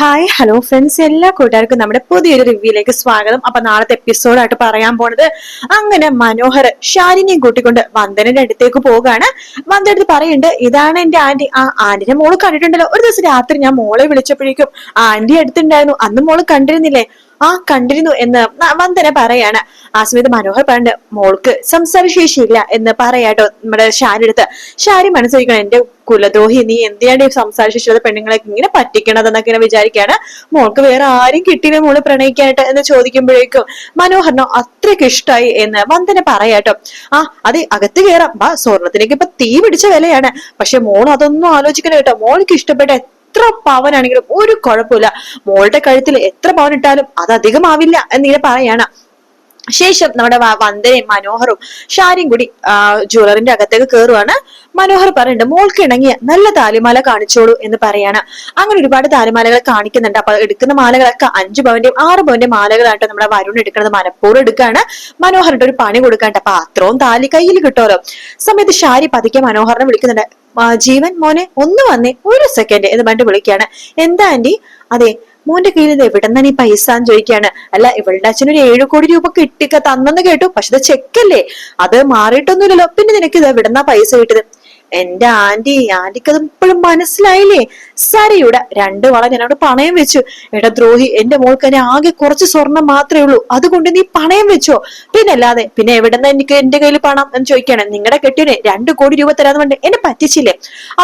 Hi hello friends എല്ലാ കൂട്ടുകാർക്കും നമ്മുടെ പുതിയൊരു റിവ്യൂയിലേക്ക് സ്വാഗതം. അപ്പൊ നാളത്തെ എപ്പിസോഡായിട്ട് പറയാൻ പോണത് അങ്ങനെ മനോഹർ ഷാലിനെയും കൂട്ടിക്കൊണ്ട് വന്ദനന്റെ അടുത്തേക്ക് പോവുകയാണ്. വന്ദന അടുത്ത് പറയുന്നുണ്ട് ഇതാണ് എന്റെ ആന്റി. ആ ആന്റിനെ മോൾ കണ്ടിട്ടുണ്ടല്ലോ. ഒരു ദിവസം രാത്രി ഞാൻ മോളെ വിളിച്ചപ്പോഴേക്കും ആന്റി അടുത്തുണ്ടായിരുന്നു. അന്ന് മോൾ കണ്ടിരുന്നില്ലേ? ആ കണ്ടിരുന്നു എന്ന് വന്ദന പറയാണ്. ആ സമയത്ത് മനോഹർ പറഞ്ഞു മോൾക്ക് സംസാരശേഷിയില്ല എന്ന് പറയാട്ടോ നമ്മുടെ ഷാരി അടുത്ത്. ഷാരി മനസ്സിലാക്കണം എന്റെ കുലദ്രോഹി നീ എന്തിനാണ് ഈ സംസാരശേഷിയുള്ള പെണ്ണുങ്ങളെ ഇങ്ങനെ പറ്റിക്കണത്? എന്നൊക്കെ ഇങ്ങനെ വിചാരിക്കാണ്. മോൾക്ക് വേറെ ആരും കിട്ടിയില്ല മോൾ പ്രണയിക്കാനായിട്ട് എന്ന് ചോദിക്കുമ്പോഴേക്കും മനോഹരനോ അത്രയ്ക്ക് ഇഷ്ടമായി എന്ന് വന്ദന പറയാട്ടോ. ആ അത് അകത്ത് കയറാം വാ സ്വർണത്തിലേക്ക് ഇപ്പൊ തീ പിടിച്ച വിലയാണ്. പക്ഷെ മോൾ അതൊന്നും ആലോചിക്കണം കേട്ടോ. മോൾക്ക് ഇഷ്ടപ്പെട്ട എത്ര പവനാണെങ്കിലും ഒരു കുഴപ്പമില്ല. മോളുടെ കഴുത്തിൽ എത്ര പവൻ ഇട്ടാലും അത് അധികമാവില്ല എന്നിങ്ങനെ പറയാണ്. ശേഷം നമ്മുടെ വന്ദനയും മനോഹറും ഷാരിയും കൂടി ജ്വല്ലറിന്റെ അകത്തേക്ക് കയറുവാണ് മനോഹർ പറയുന്നുണ്ട് മോൾക്ക് ഇണങ്ങിയ നല്ല താലിമാല കാണിച്ചോളൂ എന്ന് പറയാണ്. അങ്ങനെ ഒരുപാട് താലിമാലകൾ കാണിക്കുന്നുണ്ട്. അപ്പൊ എടുക്കുന്ന മാലകളൊക്കെ അഞ്ചു പവന്റെയും ആറ് പവന്റെയും മാലകളായിട്ട് നമ്മുടെ വരുൺ എടുക്കുന്നത് മനഃപൂർവം എടുക്കാണ് മനോഹറിന്റെ ഒരു പണി കൊടുക്കാണ്ട് അപ്പൊ അത്രയും താലി കയ്യിൽ കിട്ടുമല്ലോ. സമയത്ത് ഷാരി പതുക്കെ മനോഹറിനെ വിളിക്കുന്നുണ്ട്. ജീവൻ മോനെ ഒന്ന് വന്നേ ഒരു സെക്കൻഡ് എന്ന് പണ്ട് വിളിക്കുകയാണ്. എന്താ ആന്റി? അതെ മോന്റെ കയ്യിൽ ഇത് എവിടെന്നാണ് ഈ പൈസ എന്ന് ചോദിക്കുകയാണ്. അല്ല ഇവളുടെ അച്ഛൻ ഒരു ഏഴു കോടി രൂപ കിട്ടിക്ക തന്നെന്ന് കേട്ടു. പക്ഷെ ഇത് ചെക്കല്ലേ അത് മാറിയിട്ടൊന്നുമില്ലല്ലോ. പിന്നെ നിനക്ക് ഇത് എവിടെന്നാ പൈസ കിട്ടിയത്? എന്റെ ആന്റി ആന്റിക്ക് അത് ഇപ്പോഴും മനസ്സിലായില്ലേ? സരയുടെ രണ്ട് വള ഞാനവിടെ പണയം വെച്ചു. എടാ ദ്രോഹി എന്റെ മോൾക്ക് എന്നെ ആകെ കുറച്ച് സ്വർണം മാത്രമേ ഉള്ളൂ. അതുകൊണ്ട് നീ പണയം വെച്ചോ. പിന്നെ അല്ലാതെ പിന്നെ എവിടെന്നാ എനിക്ക് എന്റെ കയ്യിൽ പണം എന്ന് ചോദിക്കാണ്? നിങ്ങളുടെ കെട്ടിനെ രണ്ട് കോടി രൂപ തരാന്ന് പറഞ്ഞു എന്നെ പറ്റിച്ചില്ലേ?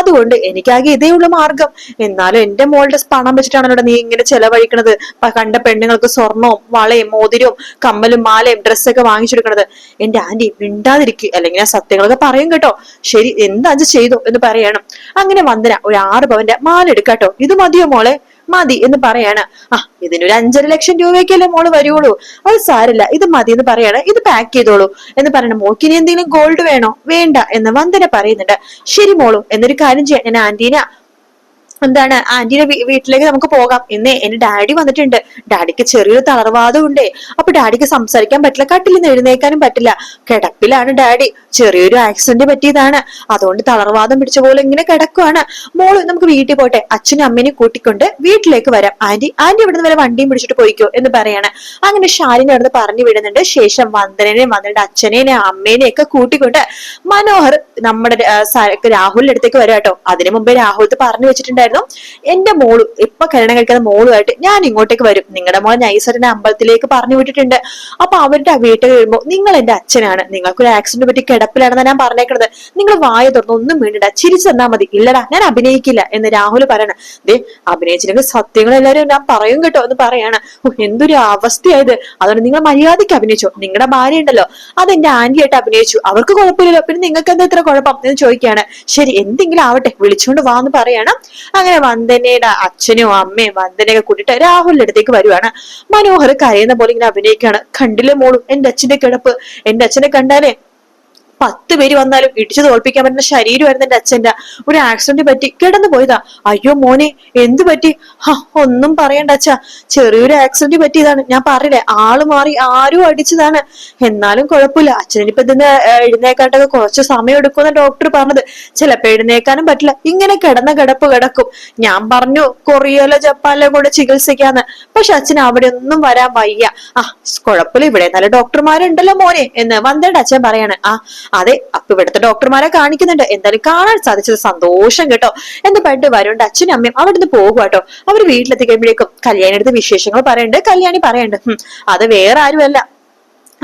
അതുകൊണ്ട് എനിക്കാകെ ഇതേ ഉള്ള മാർഗം. എന്നാലും എന്റെ മോളുടെ പണം വെച്ചിട്ടാണല്ലോ നീ ഇങ്ങനെ ചെലവഴിക്കണത്. കണ്ട പെണ്ണുങ്ങൾക്ക് സ്വർണവും വളയും മോതിരവും കമ്മലും മാലയും ഡ്രസ്സൊക്കെ വാങ്ങിച്ചെടുക്കണത്. എന്റെ ആന്റി മിണ്ടാതിരിക്കും. അല്ലെങ്കിൽ ഞാൻ സത്യങ്ങളൊക്കെ പറയും കേട്ടോ. ശരി എന്താ അത് ചെയ്തു എന്ന് പറയണം. അങ്ങനെ വന്ദന ഒരു ആറ് പവന്റെ മാല എടുക്കാട്ടോ ഇത് മതിയോ മോളെ? മതി എന്ന് പറയാണ്. ആ ഇതിനൊരു അഞ്ചര ലക്ഷം രൂപയ്ക്കല്ലേ മോൾ വരുവുള്ളൂ അത് സാരില്ല ഇത് മതി എന്ന് പറയാണ്. ഇത് പാക്ക് ചെയ്തോളൂ എന്ന് പറയണം. മോൾക്ക് ഇനി എന്തെങ്കിലും ഗോൾഡ് വേണോ? വേണ്ട എന്ന് വന്ദന പറയുന്നുണ്ട്. ശരി മോളു എന്നൊരു കാര്യം ചെയ്യാം. ഞാൻ ആന്റീന എന്താണ് ആന്റിയുടെ വീട്ടിലേക്ക് നമുക്ക് പോകാം. എന്നേ എന്റെ ഡാഡി വന്നിട്ടുണ്ട്. ഡാഡിക്ക് ചെറിയൊരു തളർവാദം ഉണ്ടേ അപ്പൊ ഡാഡിക്ക് സംസാരിക്കാൻ പറ്റില്ല. കട്ടിൽ എഴുന്നേക്കാനും പറ്റില്ല. കിടപ്പിലാണ് ഡാഡി. ചെറിയൊരു ആക്സിഡന്റ് പറ്റിയതാണ്. അതുകൊണ്ട് തളർവാദം പിടിച്ച പോലെ ഇങ്ങനെ കിടക്കുവാണ്. മോൾ നമുക്ക് വീട്ടിൽ പോട്ടെ. അച്ഛനും അമ്മേനെയും കൂട്ടിക്കൊണ്ട് വീട്ടിലേക്ക് വരാം. ആന്റി ആന്റി ഇവിടുന്ന് വരെ വണ്ടിയും പിടിച്ചിട്ട് പോയിക്കോ എന്ന് പറയാണ്. അങ്ങനെ ഷാലിനെ അവിടുന്ന് പറഞ്ഞു വിടുന്നുണ്ട്. ശേഷം വന്ദനേനെയും വന്നിട്ട് അച്ഛനെയും അമ്മേനെയും ഒക്കെ കൂട്ടിക്കൊണ്ട് മനോഹർ നമ്മുടെ രാഹുലിന്റെ അടുത്തേക്ക് വരാം കേട്ടോ അതിനു മുമ്പേ രാഹുലത്ത് പറഞ്ഞു വെച്ചിട്ടുണ്ടായിരുന്നു. എന്റെ മോൾ ഇപ്പൊ കല്യാണം കഴിക്കുന്ന മോളുമായിട്ട് ഞാൻ ഇങ്ങോട്ടേക്ക് വരും. നിങ്ങളുടെ മോൾ നൈസറിനെ അമ്പലത്തിലേക്ക് പറഞ്ഞു വിട്ടിട്ടുണ്ട്. അപ്പൊ അവരുടെ വീട്ടിൽ വരുമ്പോ നിങ്ങൾ എന്റെ അച്ഛനാണ്. നിങ്ങൾക്കൊരു ആക്സിഡന്റ് പറ്റി കിടപ്പിലാണെന്ന് ഞാൻ പറഞ്ഞേക്കുന്നത് നിങ്ങൾ വായ തുറന്ന് ഒന്നും വേണ്ടില്ല ചിരിച്ചു തന്നാ മതി. ഇല്ലടാ ഞാൻ അഭിനയിക്കില്ല എന്ന് രാഹുൽ പറയണ. ദേ അഭിനയിച്ചില്ലെങ്കിൽ സത്യങ്ങൾ എല്ലാവരും ഞാൻ പറയും കേട്ടോ എന്ന് പറയാണ്. എന്തൊരു അവസ്ഥയായത്. അതുകൊണ്ട് നിങ്ങൾ മര്യാദയ്ക്ക് അഭിനയിച്ചോ. നിങ്ങളുടെ ഭാര്യ ഉണ്ടല്ലോ. അത് എന്റെ ആന്റിയായിട്ട് അഭിനയിച്ചു. അവർക്ക് കുഴപ്പമില്ലല്ലോ. പിന്നെ നിങ്ങൾക്ക് എന്താ ഇത്ര കുഴപ്പം എന്ന് ചോദിക്കുകയാണ്. ശരി എന്തെങ്കിലും ആവട്ടെ. വിളിച്ചുകൊണ്ട് വാന്ന് പറയാണ്. അങ്ങനെ വന്ദനയുടെ അച്ഛനും അമ്മയും വന്ദനയൊക്കെ കൂട്ടിയിട്ട് രാഹുലിന്റെ അടുത്തേക്ക് വരുവാണ്. മനോഹർ കരയുന്ന പോലെ ഇങ്ങനെ അഭിനയിക്കാണ് കണ്ടില്ലേ മോളും? എന്റെ അച്ഛന്റെ കിടപ്പ്. എന്റെ അച്ഛനെ കണ്ടാലേ പത്ത് പേര് വന്നാലും ഇടിച്ചു തോൽപ്പിക്കാൻ പറ്റുന്ന ശരീരമായിരുന്നു എന്റെ അച്ഛന്റെ ഒരു ആക്സിഡന്റ് പറ്റി. കിടന്നു പോയതാ. അയ്യോ മോനെ എന്തു പറ്റി? ഒന്നും പറയണ്ട അച്ഛ. ചെറിയൊരു ആക്സിഡന്റ് പറ്റിയതാണ്. ഞാൻ പറയില്ലേ ആൾ മാറി ആരും അടിച്ചതാണ്. എന്നാലും കുഴപ്പമില്ല. അച്ഛനിപ്പോ ഇതിന് എഴുന്നേക്കാട്ടൊക്കെ കുറച്ച് സമയം എടുക്കുമെന്ന് ഡോക്ടർ പറഞ്ഞത്. ചിലപ്പോ എഴുന്നേക്കാനും പറ്റില്ല. ഇങ്ങനെ കിടന്ന കിടപ്പ് കിടക്കും. ഞാൻ പറഞ്ഞു കൊറിയയിലോ ജപ്പാനിലോ കൂടെ ചികിത്സിക്കാന്ന്. പക്ഷെ അച്ഛൻ അവിടെ ഒന്നും വരാൻ വയ്യ. ആ കുഴപ്പമില്ല. ഇവിടെ നല്ല ഡോക്ടർമാരുണ്ടല്ലോ മോനെ. എന്ന് വന്നേണ്ട അച്ഛൻ പറയാണ്. ആ അതെ അപ്പൊ ഇവിടുത്തെ ഡോക്ടർമാരെ കാണിക്കുന്നുണ്ട്. എന്തായാലും കാണാൻ സാധിച്ചത് സന്തോഷം കേട്ടോ. എന്ന് പറഞ്ഞിട്ട് വരുണ്ട് അച്ഛനും അമ്മയും അവിടുന്ന് പോകുക കേട്ടോ. അവർ വീട്ടിലെത്തി കഴിയുമ്പോഴേക്കും എടുത്ത് വിശേഷങ്ങൾ പറയണ്ട്. കല്യാണി പറയണ്ട് അത് വേറെ ആരുമല്ല.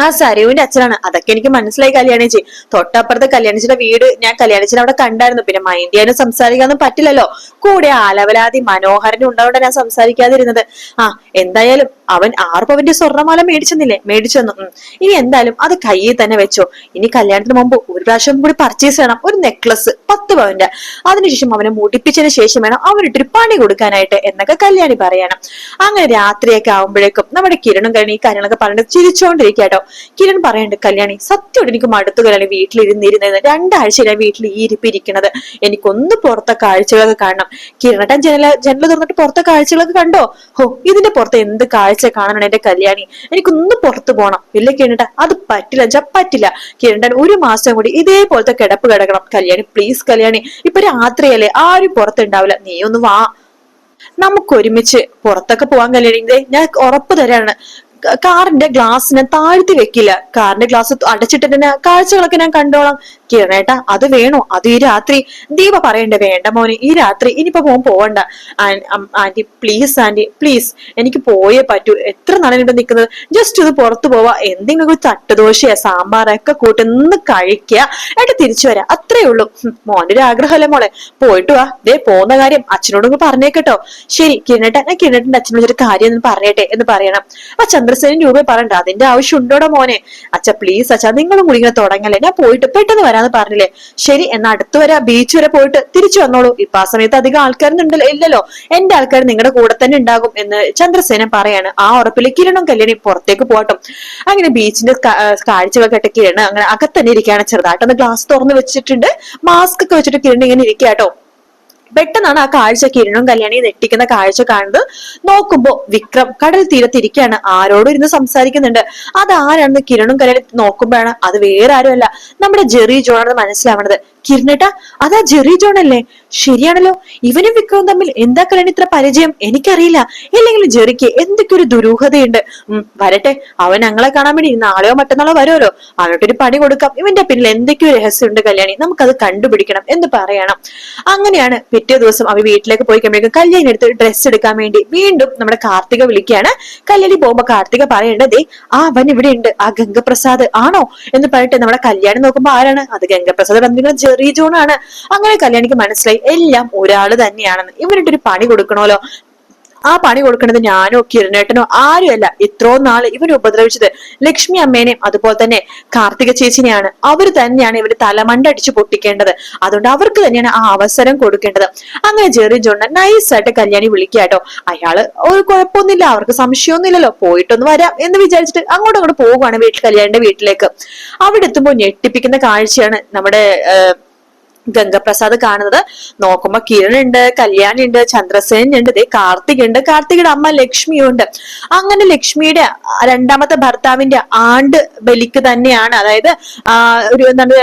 ആ സരയുവിന്റെ അച്ഛനാണ്. അതൊക്കെ എനിക്ക് മനസ്സിലായി കല്യാണിച്ചി തൊട്ടപ്പുറത്തെ കല്യാണിച്ചിയുടെ വീട് ഞാൻ കല്യാണിച്ചിനെ അവിടെ കണ്ടായിരുന്നു. പിന്നെ മൈൻഡ് ചെയ്യാനും പറ്റില്ലല്ലോ. കൂടെ ആലവലാതി മനോഹരനും ഉണ്ടാവണ്ട ഞാൻ സംസാരിക്കാതിരുന്നത്. ആ എന്തായാലും അവൻ ആറ് പവന്റെ സ്വർണമാല മേടിച്ചെന്നില്ലേ? മേടിച്ചെന്നു. ഇനി എന്തായാലും അത് കയ്യിൽ തന്നെ വെച്ചോ. ഇനി കല്യാണത്തിന് മുമ്പ് ഒരു പ്രാവശ്യം കൂടി പർച്ചേസ് ചെയ്യണം. ഒരു നെക്ലസ് പത്ത് പവന്റെ. അതിനുശേഷം അവനെ മുടിപ്പിച്ചതിന് ശേഷം വേണം അവനിട്ടൊരു പണി കൊടുക്കാനായിട്ട് എന്നൊക്കെ കല്യാണി പറയണം. അങ്ങനെ രാത്രിയൊക്കെ ആവുമ്പോഴേക്കും നമ്മുടെ കിരണും കഴിഞ്ഞ് ഈ കാര്യങ്ങളൊക്കെ പറഞ്ഞിട്ട് ചിരിച്ചോണ്ടിരിക്കാട്ടോ. കിരൺ പറയണ്ട് കല്യാണി സത്യം എനിക്ക് മടുത്തു കല്യാണി വീട്ടിലിരുന്നിരുന്നത്. രണ്ടാഴ്ച ഞാൻ വീട്ടിൽ ഈ ഇരിപ്പിരിക്കണത്. എനിക്കൊന്ന് പുറത്തെ കാഴ്ചകളൊക്കെ കാണണം. കിരണട്ടൻ ജനല ജനൽ തുറന്നിട്ട് പുറത്തെ കാഴ്ചകളൊക്കെ കണ്ടോ? ഹോ ഇതിന്റെ പുറത്ത് എന്ത് കാഴ്ച കാണാനാണ് എന്റെ കല്യാണി. എനിക്കൊന്ന് പുറത്തു പോകണം ഇല്ല കിരണ്ട അത് പറ്റില്ല ജ പറ്റില്ല. കിരണ്ടൻ ഒരു മാസം കൂടി ഇതേപോലത്തെ കിടപ്പ് കിടക്കണം. കല്യാണി പ്ലീസ് കല്യാണി. ഇപ്പൊ രാത്രിയല്ലേ ആരും പുറത്തുണ്ടാവില്ല. നീ ഒന്ന് വാ. നമുക്ക് ഒരുമിച്ച് പുറത്തൊക്കെ പോവാൻ കല്യാണി. ഞാൻ ഉറപ്പ് തരാണ്. കാറിന്റെ ഗ്ലാസ്സിനെ താഴ്ത്തി വെക്കില്ല. കാറിന്റെ ഗ്ലാസ് അടച്ചിട്ട് തന്നെ കാഴ്ചകളൊക്കെ ഞാൻ കണ്ടോളാം. കിരണേട്ട അത് വേണോ? അത് ഈ രാത്രി. ദീപ പറയണ്ട വേണ്ട മോനെ ഈ രാത്രി ഇനിയിപ്പോ മോൻ പോവണ്ട. ആന്റി പ്ലീസ് ആന്റി പ്ലീസ് എനിക്ക് പോയേ പറ്റൂ. എത്ര നാളെ ഇവിടെ നിൽക്കുന്നത് ജസ്റ്റ് ഇത് പുറത്തു പോവാ. എന്തെങ്കിലും ഒരു തട്ടുദോശയാ സാമ്പാറൊക്കെ കൂട്ടി നിന്ന് കഴിക്കുക എന്നിട്ട് തിരിച്ചു വരാം. അത്രേ ഉള്ളൂ. മോന്റെ ഒരു ആഗ്രഹമല്ലേ മോളെ? പോയിട്ട് വാ. ദേ പോകുന്ന കാര്യം അച്ഛനോടൊന്ന് പറഞ്ഞേക്കട്ടോ ശരി കിരണേട്ട ഞാൻ കിരണേട്ടന്റെ അച്ഛനോട് ഒരു കാര്യം ഒന്ന് പറഞ്ഞേട്ടെ എന്ന് പറയണം. അപ്പൊ ചന്ദ്രസേനൻ രൂപ പറയണ്ട. അതിന്റെ ആവശ്യം ഉണ്ടോടോ മോനെ? അച്ഛ പ്ലീസ് അച്ഛ നിങ്ങളും കൂടി ഇങ്ങനെ തുടങ്ങല്ലേ? ഞാൻ പോയിട്ട് പെട്ടെന്ന് വരാന്ന് പറഞ്ഞില്ലേ? ശരി എന്നാ അടുത്ത് വരാ. ബീച്ച് വരെ പോയിട്ട് തിരിച്ചു വന്നോളൂ. ഇപ്പൊ ആ സമയത്ത് അധികം ആൾക്കാരൊന്നും ഉണ്ടല്ലോ ഇല്ലല്ലോ. എന്റെ ആൾക്കാർ നിങ്ങളുടെ കൂടെ തന്നെ ഉണ്ടാകും എന്ന് ചന്ദ്രസേന പറയാണ്. ആ ഉറപ്പിൽ കിരണും കല്യാണി പുറത്തേക്ക് പോകട്ടും. അങ്ങനെ ബീച്ചിന്റെ കാഴ്ചകളൊക്കെ ഇട്ട് കിരണ് അങ്ങനെ അകത്തന്നെ ഇരിക്കുകയാണ്. ചെറുതായിട്ടൊന്ന് ഗ്ലാസ് തുറന്ന് വെച്ചിട്ടുണ്ട്. മാസ്ക് ഒക്കെ വെച്ചിട്ട് കിരണ് ഇങ്ങനെ ഇരിക്കാട്ടോ പെട്ടെന്നാണ് ആ കാഴ്ച കിരണും കല്യാണി നെട്ടിക്കുന്ന കാഴ്ച കാണുന്നത്. നോക്കുമ്പോ വിക്രം കടൽ തീരത്തിരിക്കുകയാണ് ആരോടും ഇരുന്ന് സംസാരിക്കുന്നുണ്ട്. അത് ആരാണെന്ന് കിരണും കല്യാണി നോക്കുമ്പോഴാണ്. അത് വേറെ ആരുമല്ല. നമ്മുടെ ജെറി ജോണാണെന്ന് മനസ്സിലാവണത്. കിരണേട്ടാ അതാ ജെറി ജോൺ അല്ലേ ശരിയാണല്ലോ. ഇവനും വിക്രവും തമ്മിൽ എന്താ കല്യാണി ഇത്ര പരിചയം? എനിക്കറിയില്ല. ഇല്ലെങ്കിൽ ജെറിക്ക് എന്തൊക്കെ ഒരു ദുരൂഹതയുണ്ട്. ഉം വരട്ടെ. അവൻ ഞങ്ങളെ കാണാൻ വേണ്ടി നാളെയോ മറ്റന്നാളോ വരുമല്ലോ. അവനോട്ടൊരു പണി കൊടുക്കാം. ഇവന്റെ പിന്നിൽ എന്തൊക്കെയോ രഹസ്യമുണ്ട് കല്യാണി. നമുക്കത് കണ്ടുപിടിക്കണം എന്ന് പറയണം. അങ്ങനെയാണ് പിറ്റേ ദിവസം അവ വീട്ടിലേക്ക് പോയി കഴിയുമ്പോഴേക്കും കല്യാണി എടുത്ത് ഡ്രസ്സ് എടുക്കാൻ വേണ്ടി വീണ്ടും നമ്മുടെ കാർത്തിക വിളിക്കുകയാണ്. കല്യാണി പോകുമ്പോൾ കാർത്തിക പറയേണ്ടത് ആ അവൻ ഇവിടെ ഉണ്ട്. ആ ഗംഗപ്രസാദ് ആണോ? എന്ന് പറഞ്ഞിട്ട് നമ്മുടെ കല്യാണി നോക്കുമ്പോൾ ആരാണ്? അത് ഗംഗപ്രസാദ് ബന്ധുക്കൾ ചെറിയ ജോൺ ആണ്. അങ്ങനെ കല്യാണിക്ക് മനസ്സിലായി എല്ലാം ഒരാൾ തന്നെയാണെന്ന്. ഒരു പണി കൊടുക്കണമല്ലോ. ആ പണി കൊടുക്കുന്നത് ഞാനോ കിരണേട്ടനോ ആരുമല്ല. ഇത്രോ നാൾ ഇവനെ ഉപദ്രവിച്ചത് ലക്ഷ്മി അമ്മേനെയും അതുപോലെ തന്നെ കാർത്തിക ചേച്ചിനെയാണ്. അവർ തന്നെയാണ് ഇവർ തലമണ്ട അടിച്ചു പൊട്ടിക്കേണ്ടത്. അതുകൊണ്ട് അവർക്ക് തന്നെയാണ് ആ അവസരം കൊടുക്കേണ്ടത്. അങ്ങനെ ജെറി ജോണ്ണ നൈസായിട്ട് കല്യാണി വിളിക്കാട്ടോ. അയാൾ ഒരു കുഴപ്പമൊന്നുമില്ല അവർക്ക് സംശയമൊന്നുമില്ലല്ലോ. പോയിട്ടൊന്ന് വരാം എന്ന് വിചാരിച്ചിട്ട് അങ്ങോട്ടും അങ്ങോട്ട് പോവുകയാണ് വീട്ടിൽ കല്യാണിന്റെ വീട്ടിലേക്ക്. അവിടെ എത്തുമ്പോൾ ഞെട്ടിപ്പിക്കുന്ന കാഴ്ചയാണ് നമ്മുടെ ഗംഗപ്രസാദ് കാണുന്നത്. നോക്കുമ്പോ കിരൺ ഉണ്ട് കല്യാണി ഉണ്ട് ചന്ദ്രസേൻ ഉണ്ട് ദേ കാർത്തിക് ഉണ്ട് കാർത്തികയുടെ അമ്മ ലക്ഷ്മിയുണ്ട്. അങ്ങനെ ലക്ഷ്മിയുടെ രണ്ടാമത്തെ ഭർത്താവിന്റെ ആണ്ട് ബലിക്ക് തന്നെയാണ്. അതായത് ഒരു എന്താണ്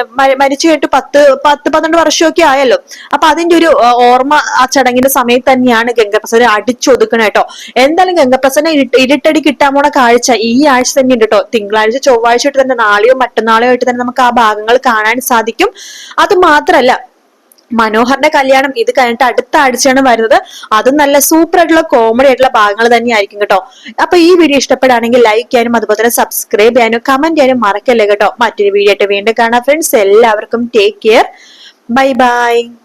മരിച്ചു കേട്ട് പത്ത് പത്ത് പന്ത്രണ്ട് വർഷമൊക്കെ ആയല്ലോ. അപ്പൊ അതിന്റെ ഒരു ഓർമ്മ ആ ചടങ്ങിന്റെ സമയത്ത് തന്നെയാണ് ഗംഗപ്രസാദ് അടിച്ചൊതുക്കണം കേട്ടോ. എന്തായാലും ഗംഗപ്രസാദിനെ ഇരുട്ട് ഇരുട്ടടി കിട്ടാൻ പോണ കാഴ്ച ഈ ആഴ്ച തന്നെ ഉണ്ട് കേട്ടോ. തിങ്കളാഴ്ച ചൊവ്വാഴ്ച ആയിട്ട് തന്നെ നാളെയോ മറ്റന്നാളെയോ ആയിട്ട് തന്നെ നമുക്ക് ആ ഭാഗങ്ങൾ കാണാൻ സാധിക്കും. അത് മാത്രല്ല മനോഹറിന്റെ കല്യാണം ഇത് കഴിഞ്ഞിട്ട് അടുത്ത ആഴ്ചയാണ് വരുന്നത്. അതും നല്ല സൂപ്പർ ആയിട്ടുള്ള കോമഡി ആയിട്ടുള്ള ഭാഗങ്ങൾ തന്നെയായിരിക്കും കേട്ടോ. അപ്പൊ ഈ വീഡിയോ ഇഷ്ടപ്പെടുകയാണെങ്കിൽ ലൈക്ക് ചെയ്യാനും അതുപോലെ തന്നെ സബ്സ്ക്രൈബ് ചെയ്യാനും കമന്റ് ചെയ്യാനും മറക്കല്ലേ കേട്ടോ. മറ്റൊരു വീഡിയോ ആയിട്ട് വീണ്ടും കാണാം ഫ്രണ്ട്സ് എല്ലാവർക്കും ടേക്ക് കെയർ ബൈ ബൈ